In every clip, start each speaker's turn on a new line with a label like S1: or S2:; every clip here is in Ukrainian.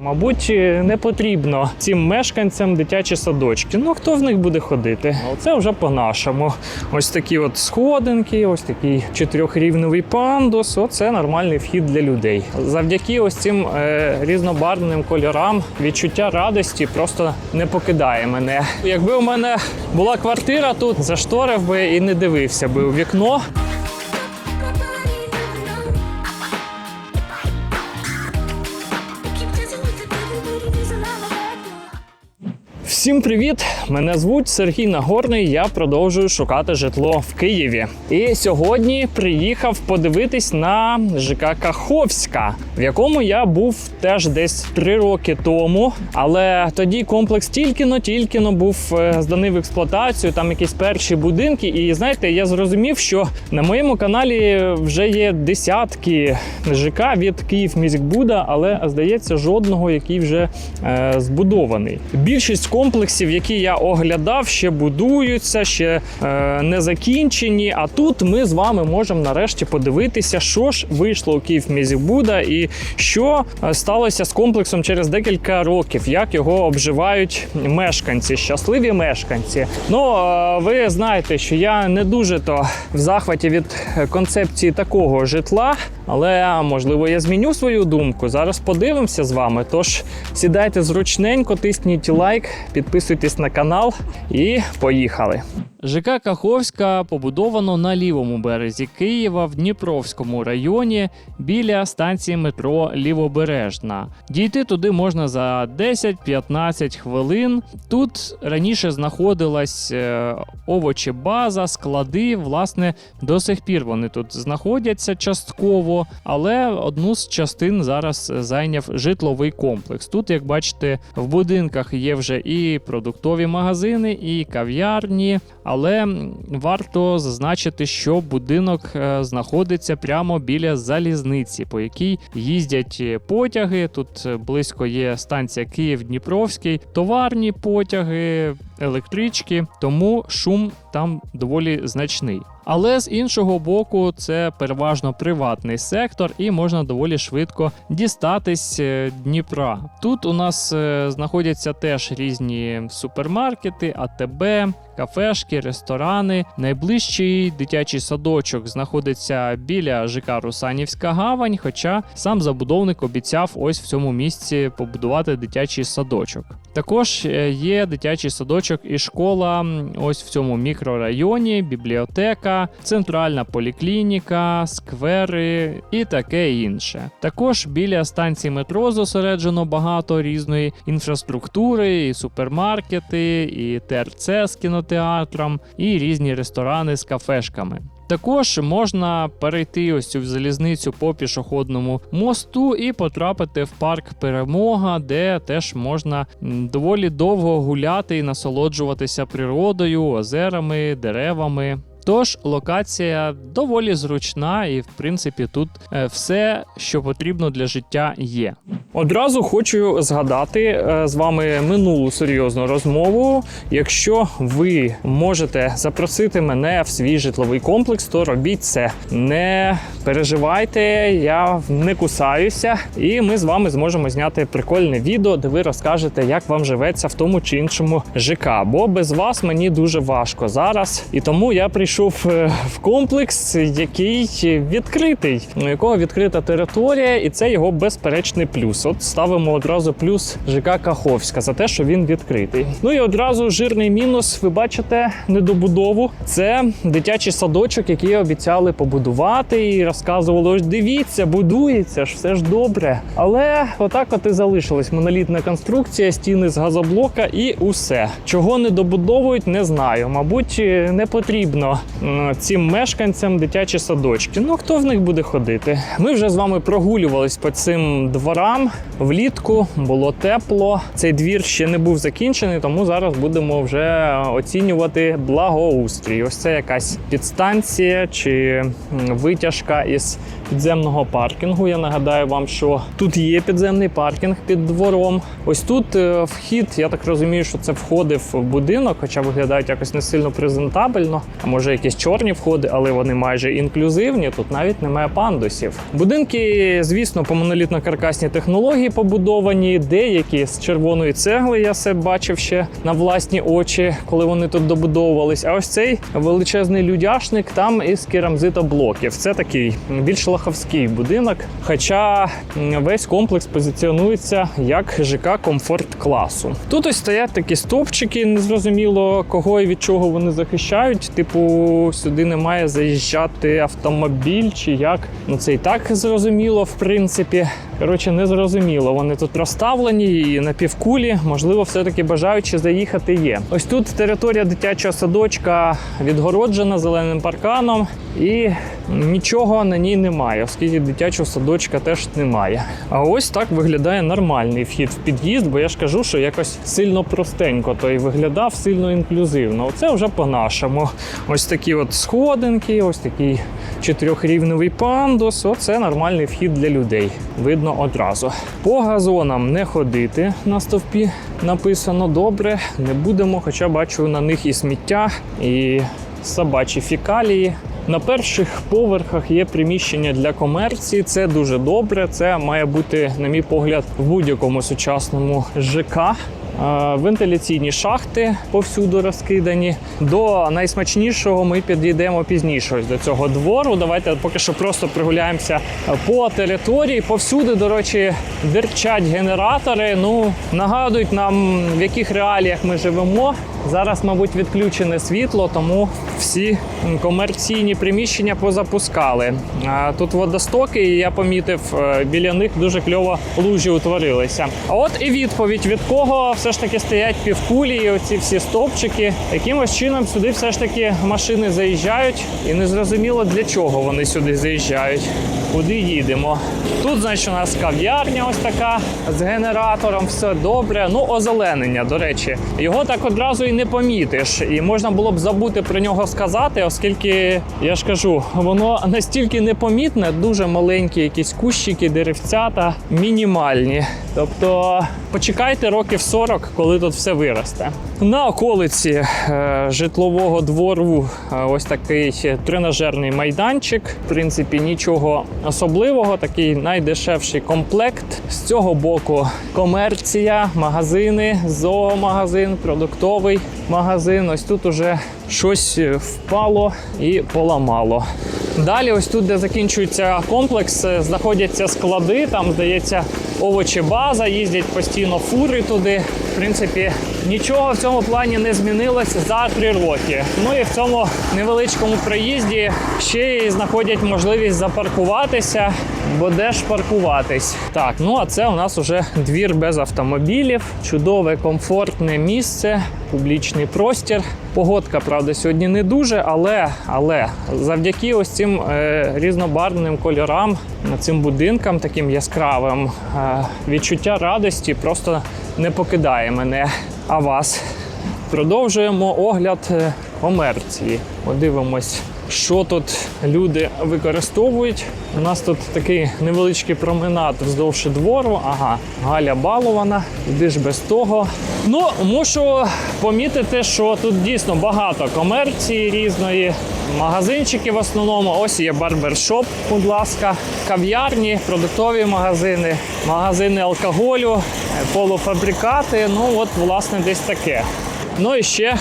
S1: Мабуть, не потрібно цим мешканцям дитячі садочки. Ну хто в них буде ходити? Це вже по-нашому. Ось такі от сходинки, ось такий чотирьохрівневий пандус. Оце нормальний вхід для людей. Завдяки ось цим е, різнобарвним кольорам відчуття радості просто не покидає мене. Якби у мене була квартира тут, зашторив би і не дивився би у вікно. Всім привіт! Мене звуть Сергій Нагорний. Я продовжую шукати житло в Києві. І сьогодні приїхав подивитись на ЖК Каховська, в якому я був теж десь три роки тому. Але тоді комплекс тільки-но, тільки-но був е, зданий в експлуатацію. Там якісь перші будинки. І знаєте, я зрозумів, що на моєму каналі вже є десятки ЖК від Київ Міськбуда, але здається, жодного, який вже е, збудований. Більшість комплексів, які я оглядав, ще будуються, ще е, не закінчені. А тут ми з вами можемо нарешті подивитися, що ж вийшло у Київ Міськбуда і що е, сталося з комплексом через декілька років, як його обживають мешканці, щасливі мешканці. Ну е, ви знаєте, що я не дуже то в захваті від концепції такого житла, але можливо я зміню свою думку. Зараз подивимося з вами. Тож сідайте зручненько, тисніть лайк, підписуйтесь на канал і поїхали. ЖК Каховська побудовано на лівому березі Києва в Дніпровському районі біля станції метро Лівобережна. Дійти туди можна за 10-15 хвилин. Тут раніше знаходилась е, овочебаза, склади. Власне, до сих пір вони тут знаходяться частково, але одну з частин зараз зайняв житловий комплекс. Тут, як бачите, в будинках є вже і продуктові магазини, і кав'ярні. Але варто зазначити, що будинок е, знаходиться прямо біля залізниці, по якій їздять потяги. Тут е, близько є станція Київ-Дніпровський, товарні потяги, електрички, тому шум там доволі значний. Але з іншого боку, це переважно приватний сектор, і можна доволі швидко дістатись е, Дніпра. Тут у нас е, знаходяться теж різні супермаркети, АТБ, кафешки, ресторани. Найближчий дитячий садочок знаходиться біля ЖК Русанівська гавань. Хоча сам забудовник обіцяв ось в цьому місці побудувати дитячий садочок. Також е, є дитячий садочок і школа ось в цьому мікрорайоні, бібліотека, центральна поліклініка, сквери і таке інше. Також біля станції метро зосереджено багато різної інфраструктури, і супермаркети, і ТРЦ з кінотеатром, і різні ресторани з кафешками. Також можна перейти ось цю залізницю по пішохідному мосту і потрапити в парк Перемога, де теж можна доволі довго гуляти і насолоджуватися природою, озерами, деревами. Тож локація доволі зручна, і в принципі тут е, все, що потрібно для життя, є. Одразу хочу згадати е, з вами минулу серйозну розмову. Якщо ви можете запросити мене в свій житловий комплекс, то робіть це. Не переживайте, я не кусаюся, і ми з вами зможемо зняти прикольне відео, де ви розкажете, як вам живеться в тому чи іншому ЖК. Бо без вас мені дуже важко зараз. І тому я прийшов е, в комплекс, який відкритий, у якого відкрита територія, і це його безперечний плюс. От ставимо одразу плюс ЖК Каховська за те, що він відкритий. Ну і одразу жирний мінус. Ви бачите недобудову. Це дитячий садочок, який обіцяли побудувати, і розказували: ось дивіться, будується ж, все ж добре. Але отак от і залишилась монолітна конструкція, стіни з газоблока і усе. Чого не добудовують, не знаю. Мабуть, не потрібно цим мешканцям дитячі садочки. Ну хто в них буде ходити? Ми вже з вами прогулювались по цим дворам влітку, було тепло. Цей двір ще не був закінчений, тому зараз будемо вже оцінювати благоустрій. Ось це якась підстанція чи витяжка із підземного паркінгу. Я нагадаю вам, що тут є підземний паркінг під двором. Ось тут е, вхід, я так розумію, що це входив в будинок, хоча виглядають якось не сильно презентабельно. А може якісь чорні входи, але вони майже інклюзивні. Тут навіть немає пандусів. Будинки, звісно, по монолітно-каркасній технології побудовані. Деякі з червоної цегли я це бачив ще на власні очі, коли вони тут добудовувались. А ось цей величезний людяшник там із керамзитоблоків. Це такий більш лаховський будинок. Хоча весь комплекс позиціонується як ЖК комфорт класу. Тут ось стоять такі стовпчики, незрозуміло кого і від чого вони захищають. Типу, сюди не має заїжджати автомобіль чи як. Ну це і так зрозуміло, в принципі. Коротше, не зрозуміло. Вони тут розставлені і на півкулі. Можливо, все-таки бажаючи заїхати є. Ось тут територія дитячого садочка відгороджена зеленим парканом, і нічого на ній немає, оскільки дитячого садочка теж немає. А ось так виглядає нормальний вхід в під'їзд, бо я ж кажу, що якось сильно простенько, то і виглядав сильно інклюзивно. Оце вже по-нашому. Ось такі от сходинки, ось такий чотирьохрівневий пандус. Оце нормальний вхід для людей. Видно одразу. По газонам не ходити на стовпі. Написано добре, не будемо, хоча бачу на них і сміття, і собачі фікалії. На перших поверхах є приміщення для комерції. Це дуже добре. Це має бути, на мій погляд, в будь-якому сучасному ЖК. Е, Вентиляційні шахти повсюду розкидані. До найсмачнішого ми підійдемо пізніше до цього двору. Давайте поки що просто прогуляємося по території. Повсюди, до речі, дерчать генератори. Ну нагадують нам, в яких реаліях ми живемо. Зараз, мабуть, відключене світло, тому всі комерційні приміщення позапускали. Тут водостоки, і я помітив, е, біля них дуже кльово лужі утворилися. А от і відповідь від кого все ж таки стоять півкулі, і оці всі стовпчики. Якимось чином сюди все ж таки машини заїжджають, і незрозуміло для чого вони сюди заїжджають. Куди їдемо? Тут, значить, у нас кав'ярня ось така з генератором, все добре. Ну, озеленення, до речі, його так одразу і не помітиш. І можна було б забути про нього сказати, оскільки я ж кажу, воно настільки непомітне, дуже маленькі якісь кущики, деревцята, мінімальні. Тобто почекайте років 40, коли тут все виросте. На околиці е, житлового двору е, ось такий тренажерний майданчик. В принципі, нічого особливого, такий найдешевший комплект. З цього боку комерція, магазини, зоомагазин, продуктовий магазин. Ось тут уже щось е, впало і поламало. Далі, ось тут, де закінчується комплекс, е, знаходяться склади. Там здається овочебаза, їздять постійно фури туди. В принципі, нічого в цьому плані не змінилось за три роки. Ну і в цьому невеличкому проїзді ще й знаходять можливість запаркуватися, бо де ж паркуватись. Так, ну а це у нас уже двір без автомобілів, чудове, комфортне місце, публічний простір. Погодка, правда, сьогодні не дуже, але, але завдяки ось цим е, різнобарвним кольорам, цим будинкам таким яскравим, е, відчуття радості просто не покидає мене. А вас? Продовжуємо огляд е, комерції. Подивимось, що тут люди використовують. У нас тут такий невеличкий променад вздовж двору. Ага, Галя балована, іди ж без того. Ну, мушу помітити, що тут дійсно багато комерції різної. Магазинчики в основному. Ось є барбершоп, будь ласка, кав'ярні, продуктові магазини, магазини алкоголю, полуфабрикати. Ну, от, власне, десь таке. Ну і ще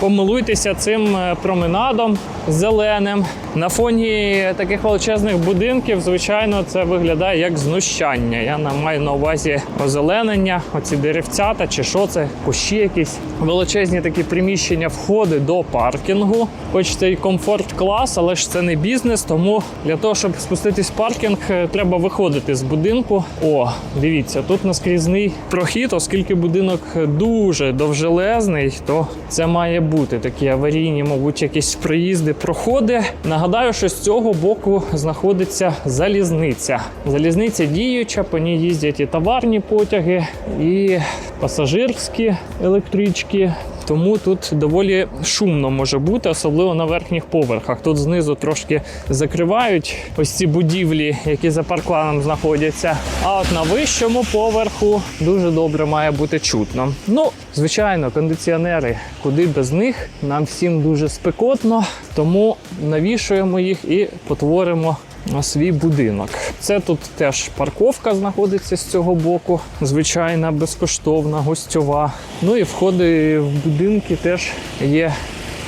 S1: помилуйтеся цим е, променадом зеленим. На фоні таких величезних будинків, звичайно, це виглядає як знущання. Я маю на увазі озеленення, оці деревцята чи що це, кущі якісь. Величезні такі приміщення, входи до паркінгу. Хоч це і комфорт клас, але ж це не бізнес, тому для того, щоб спуститись в паркінг, е, треба виходити з будинку. О, дивіться, тут наскрізний прохід, оскільки будинок дуже довжелезний, то це має бути такі аварійні, мабуть, якісь проїзди, проходи. Нагадаю, що з цього боку знаходиться залізниця. Залізниця діюча, по ній їздять і товарні потяги, і пасажирські електрички. Тому тут доволі шумно може бути, особливо на верхніх поверхах. Тут знизу трошки закривають ось ці будівлі, які за паркланом знаходяться. А от на вищому поверху дуже добре має бути чутно. Ну, звичайно, кондиціонери, куди без них. Нам всім дуже спекотно, тому навішуємо їх і потворимо свій будинок. Це тут теж парковка знаходиться з цього боку, звичайна, безкоштовна, гостьова. Ну і входи в будинки теж є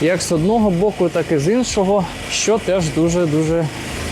S1: як з одного боку, так і з іншого, що теж дуже дуже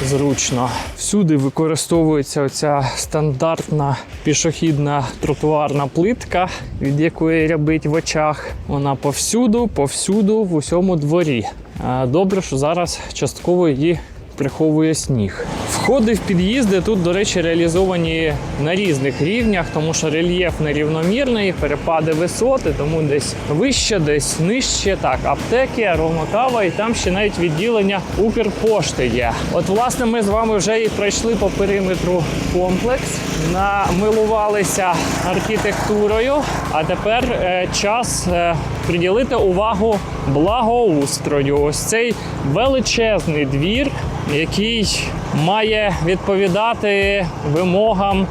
S1: зручно. Всюди використовується оця стандартна пішохідна тротуарна плитка, від якої рябить в очах. Вона повсюду, повсюду, в усьому дворі. А, Добре, що зараз частково її приховує сніг. Входи в під'їзди тут, до речі, реалізовані на різних рівнях, тому що рельєф нерівномірний, перепади висоти, тому десь вище, десь нижче. Так, аптеки, ромокава, і там ще навіть відділення Укрпошти є. От, власне, ми з вами вже і пройшли по периметру комплекс, намилувалися архітектурою. А тепер е, час е, приділити увагу благоустрою. Ось цей величезний двір, який має відповідати вимогам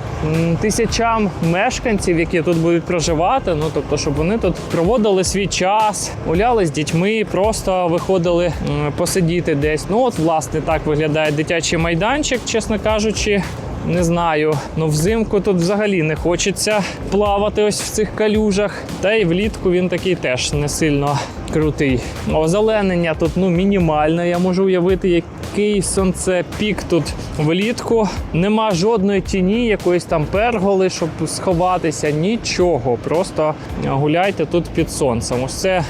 S1: тисячам мешканців, які тут будуть проживати. Ну тобто, щоб вони тут проводили свій час, гуляли з дітьми, просто виходили посидіти десь. Ну от, власне, так виглядає дитячий майданчик, чесно кажучи. Не знаю, ну взимку тут взагалі не хочеться плавати ось в цих калюжах. Та й влітку він такий теж не сильно крутий. Озеленення тут ну мінімальне. Я можу уявити, який сонцепік тут влітку. Нема жодної тіні, якоїсь там перголи, щоб сховатися. Нічого. Просто гуляйте тут під сонцем. Ось це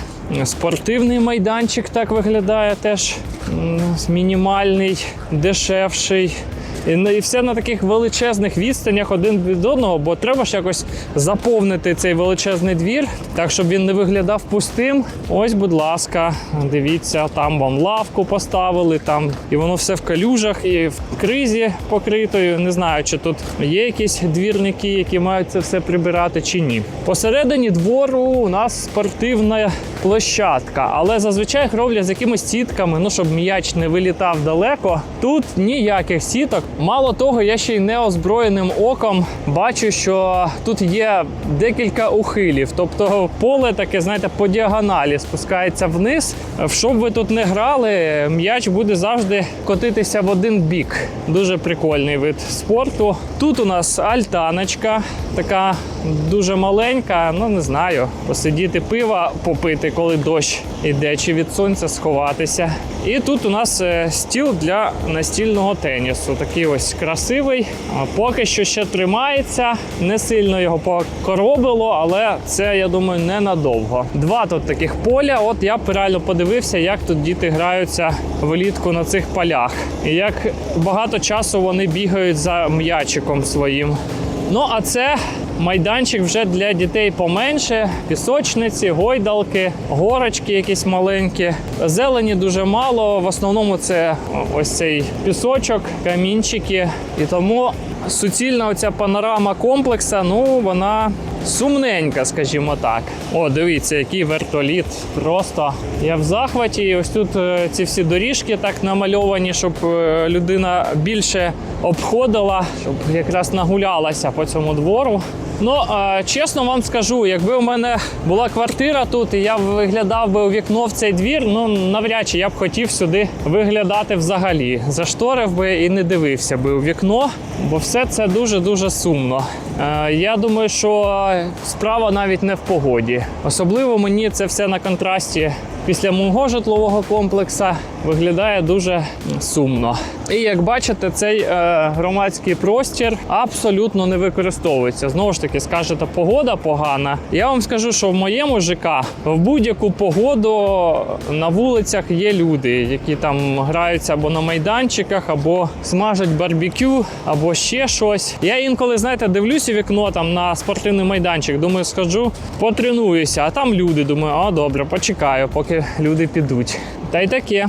S1: спортивний майданчик так виглядає теж мінімальний, дешевший. І, ну, і все на таких величезних відстанях один від одного, бо треба ж якось заповнити цей величезний двір, так щоб він не виглядав пустим. Ось, будь ласка, дивіться, там вон лавку поставили, там і воно все в калюжах і в кризі покритою. Не знаю, чи тут є якісь двірники, які мають це все прибирати, чи ні. Посередині двору у нас спортивна площадка, але зазвичай їх з якимись сітками, ну щоб м'яч не вилітав далеко. Тут ніяких сіток. Мало того, я ще й неозброєним оком бачу, що тут є декілька ухилів. Тобто поле таке, знаєте, по діагоналі спускається вниз. В що б ви тут не грали, м'яч буде завжди котитися в один бік. Дуже прикольний вид спорту. Тут у нас альтаночка, така дуже маленька. Ну не знаю, посидіти пива попити, коли дощ іде, чи від сонця сховатися. І тут у нас е, стіл для настільного тенісу. Такий ось красивий. Поки що ще тримається. Не сильно його покоробило, але це я думаю ненадовго. Два тут таких поля. От я б реально подивився, як тут діти граються влітку на цих полях, і як багато часу вони бігають за м'ячиком своїм. Ну а це майданчик вже для дітей поменше: пісочниці, гойдалки, горочки якісь маленькі. Зелені дуже мало. В основному це ось цей пісочок, камінчики. І тому суцільна оця панорама комплекса, ну вона сумненька, скажімо так. О, дивіться, який вертоліт. Просто я в захваті. І ось тут е, ці всі доріжки так намальовані, щоб е, людина більше обходила, щоб якраз нагулялася по цьому двору. Ну, чесно вам скажу, якби у мене була квартира тут, і я виглядав би у вікно в цей двір, ну навряд чи я б хотів сюди виглядати взагалі. Зашторив би і не дивився би у вікно, бо все це дуже-дуже сумно. Е, я думаю, що справа навіть не в погоді. Особливо мені це все на контрасті після мого житлового комплексу виглядає дуже сумно. І як бачите, цей е, громадський простір абсолютно не використовується. Знову ж таки, скажете, погода погана. Я вам скажу, що в моєму ЖК в будь-яку погоду на вулицях є люди, які там граються або на майданчиках, або смажать барбекю, або ще щось. Я інколи, знаєте, дивлюсь у вікно там на спортивний майданчик. Думаю, схожу, потренуюся, а там люди. Думаю, а добре, почекаю, поки люди підуть. Та й таке.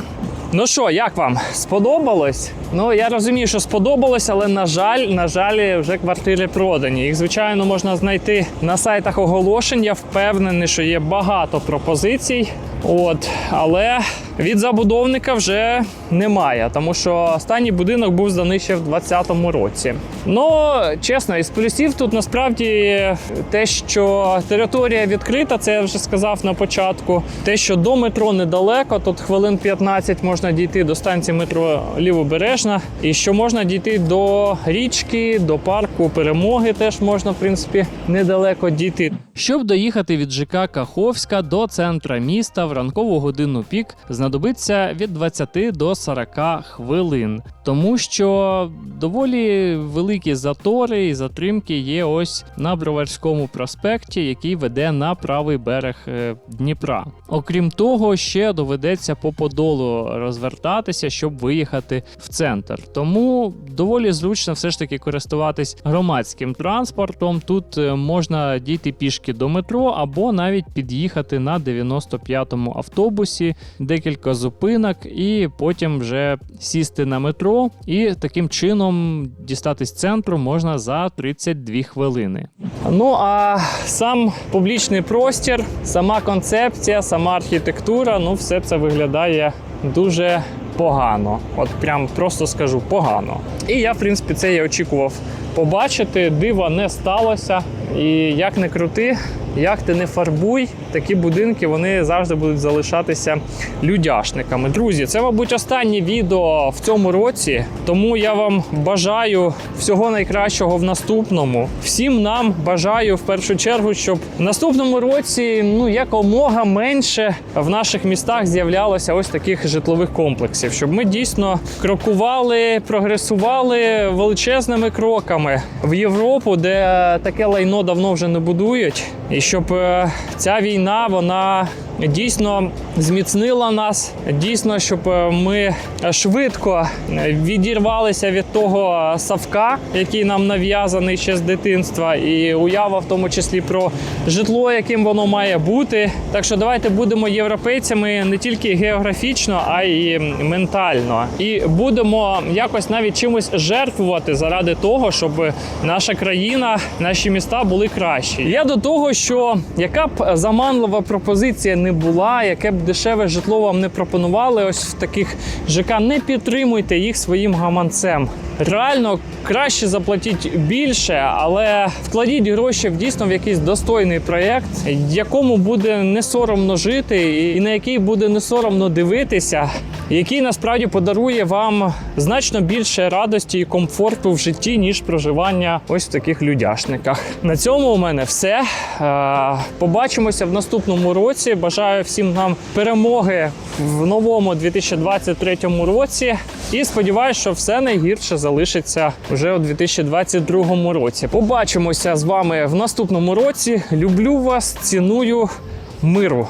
S1: Ну що, як вам? Сподобалось? Ну я розумію, що сподобалось, але на жаль, на жаль, вже квартири продані. Їх звичайно можна знайти на сайтах оголошень. Я впевнений, що є багато пропозицій. От, але від забудовника вже немає, тому що останній будинок був зданий ще в 2020 році. Ну, чесно, із плюсів тут насправді те, що територія відкрита, це я вже сказав на початку. Те, що до метро недалеко, тут хвилин 15 можна дійти до станції метро Лівобережна, і що можна дійти до річки, до парку перемоги, теж можна, в принципі, недалеко дійти. Щоб доїхати від ЖК Каховська до центра міста в ранкову годину пік знадобиться від 20 до 40 хвилин, тому що доволі великі затори і затримки є ось на Броварському проспекті, який веде на правий берег е, Дніпра. Окрім того, ще доведеться по подолу розвертатися, щоб виїхати в центр. Тому доволі зручно все ж таки користуватись громадським транспортом. Тут е, можна дійти пішки до метро або навіть під'їхати на 95-му автобусі, декілька зупинок, і потім вже сісти на метро. І таким чином дістатись центру можна за 32 хвилини. Ну а сам публічний простір, сама концепція, сама архітектура ну все це виглядає дуже погано. От прям просто скажу погано. І я, в принципі, це і очікував побачити. Дива не сталося. І як не крути, як ти не фарбуй, такі будинки вони завжди будуть залишатися людяшниками. Друзі, це, мабуть, останнє відео в цьому році. Тому я вам бажаю всього найкращого в наступному. Всім нам бажаю в першу чергу, щоб в наступному році ну якомога менше в наших містах з'являлося ось таких житлових комплексів, щоб ми дійсно крокували, прогресували величезними кроками в Європу, де таке лайно давно вже не будують, і щоб е, ця війна вона дійсно зміцнила нас. Дійсно, щоб е, ми швидко відірвалися від того савка, який нам нав'язаний ще з дитинства, і уява в тому числі про житло, яким воно має бути. Так що давайте будемо європейцями не тільки географічно, а й ментально. І будемо якось навіть чимось жертвувати заради того, щоб наша країна, наші міста були кращі. Я до того, що яка б заманлива пропозиція не була, яке б дешеве житло вам не пропонували, ось в таких ЖК, не підтримуйте їх своїм гаманцем. Реально краще заплатіть більше, але вкладіть гроші в дійсно в якийсь достойний проєкт, якому буде не соромно жити, і на який буде не соромно дивитися, який насправді подарує вам значно більше радості і комфорту в житті, ніж проживання ось в таких людяшниках. На цьому у мене все. Е, Побачимося в наступному році. Бажаю всім нам перемоги в новому 2023 році. І сподіваюся, що все найгірше залишиться вже у 2022 році. Побачимося з вами в наступному році. Люблю вас, ціную миру.